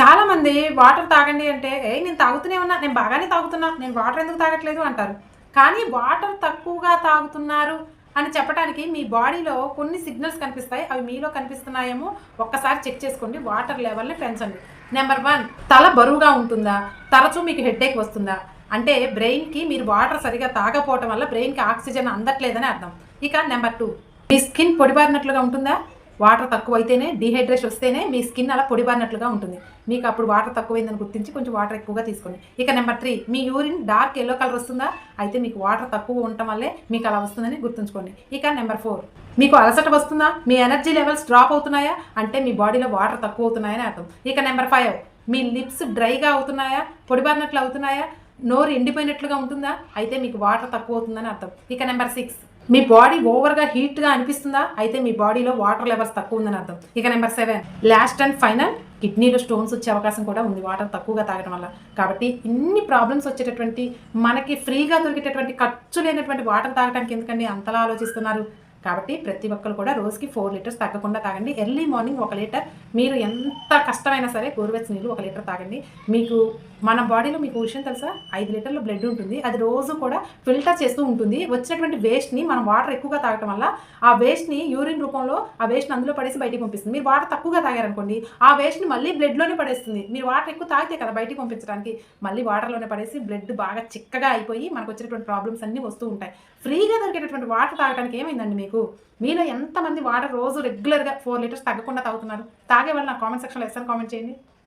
చాలామంది వాటర్ తాగండి అంటే ఏ నేను తాగుతూనే ఉన్నా నేను బాగానే తాగుతున్నా నేను వాటర్ ఎందుకు తాగట్లేదు? అంటారు. కానీ వాటర్ తక్కువగా తాగుతున్నారు అని చెప్పడానికి మీ బాడీలో కొన్ని సిగ్నల్స్ కనిపిస్తాయి. అవి మీలో కనిపిస్తున్నాయేమో ఒక్కసారి చెక్ చేసుకోండి. వాటర్ లెవెల్ని పెంచండి. నెంబర్ వన్ తల బరువుగా ఉంటుందా? తరచూ మీకు హెడ్ఏక్ వస్తుందా? అంటే బ్రెయిన్కి మీరు వాటర్ సరిగా తాగపోవటం వల్ల బ్రెయిన్కి ఆక్సిజన్ అందట్లేదని అర్థం. ఇక నెంబర్ టూ మీ స్కిన్ పొడిబారినట్లుగా ఉంటుందా? వాటర్ తక్కువ అయితేనే డీహైడ్రేషన్ వస్తేనే మీ స్కిన్ అలా పొడిబారినట్లుగా ఉంటుంది. మీకు అప్పుడు వాటర్ తక్కువైందని గుర్తించి కొంచెం వాటర్ ఎక్కువగా తీసుకోండి. ఇక నెంబర్ త్రీ మీ యూరిన్ డార్క్ ఎల్లో కలర్ వస్తుందా? అయితే మీకు వాటర్ తక్కువ ఉండటం వల్లే మీకు అలా వస్తుందని గుర్తుంచుకోండి. ఇక నెంబర్ ఫోర్ మీకు అలసట వస్తుందా? మీ ఎనర్జీ లెవెల్స్ డ్రాప్ అవుతున్నాయా? అంటే మీ బాడీలో వాటర్ తక్కువ అవుతున్నాయని అర్థం. ఇక నెంబర్ ఫైవ్ మీ లిప్స్ డ్రైగా అవుతున్నాయా? పొడిబారినట్లు అవుతున్నాయా? నోరు ఎండిపోయినట్లుగా ఉంటుందా? అయితే మీకు వాటర్ తక్కువ అవుతుందని అర్థం. ఇక నెంబర్ సిక్స్ మీ బాడీ ఓవర్గా హీట్గా అనిపిస్తుందా? అయితే మీ బాడీలో వాటర్ లెవెల్స్ తక్కువ ఉందని అర్థం. ఇక number seven. Last and final కిడ్నీలో స్టోన్స్ వచ్చే అవకాశం కూడా ఉంది. వాటర్ తక్కువగా తాగడం వల్ల. కాబట్టి ఇన్ని ప్రాబ్లమ్స్ వచ్చేటటువంటి మనకి ఫ్రీగా దొరికేటటువంటి ఖర్చు లేనటువంటి వాటర్ తాగడానికి ఎందుకండి అంతలా ఆలోచిస్తున్నారు? కాబట్టి ప్రతి ఒక్కరు కూడా రోజుకి ఫోర్ లీటర్స్ తగ్గకుండా తాగండి. ఎర్లీ మార్నింగ్ ఒక లీటర్ మీరు ఎంత కష్టమైనా సరే గోరువెచ్చ నీళ్ళు ఒక లీటర్ తాగండి. మీకు మన బాడీలో మీకు విషయం తెలుసా? ఐదు లీటర్ల బ్లడ్ ఉంటుంది. అది రోజు కూడా ఫిల్టర్ చేస్తూ ఉంటుంది. వచ్చినటువంటి వేస్ట్ని మనం వాటర్ ఎక్కువగా తాగటం వల్ల ఆ వేస్ట్ని యూరిన్ రూపంలో ఆ వేస్ట్ని అందులో పడేసి బయటికి పంపిస్తుంది. మీరు వాటర్ తక్కువగా తాగారనుకోండి ఆ వేస్ట్ని మళ్ళీ బ్లడ్లోనే పడేస్తుంది. మీరు వాటర్ ఎక్కువ తాగితే కదా బయటికి పంపించడానికి. మళ్ళీ వాటర్లోనే పడేసి బ్లడ్ బాగా చిక్కగా అయిపోయి మనకు వచ్చినటువంటి ప్రాబ్లమ్స్ అన్నీ వస్తూ ఉంటాయి. ఫ్రీగా దొరికేటటువంటి వాటర్ తాగడానికి ఏమైందండి మీకు? మీలో ఎంతమంది వాటర్ రోజు రెగ్యులర్గా ఫోర్ లీటర్స్ తగ్గకుండా తాగుతున్నారు? అలాగే వాళ్ళు నా కామెంట్ సెక్షన్లో ఎస్ కామెంట్ చేయండి.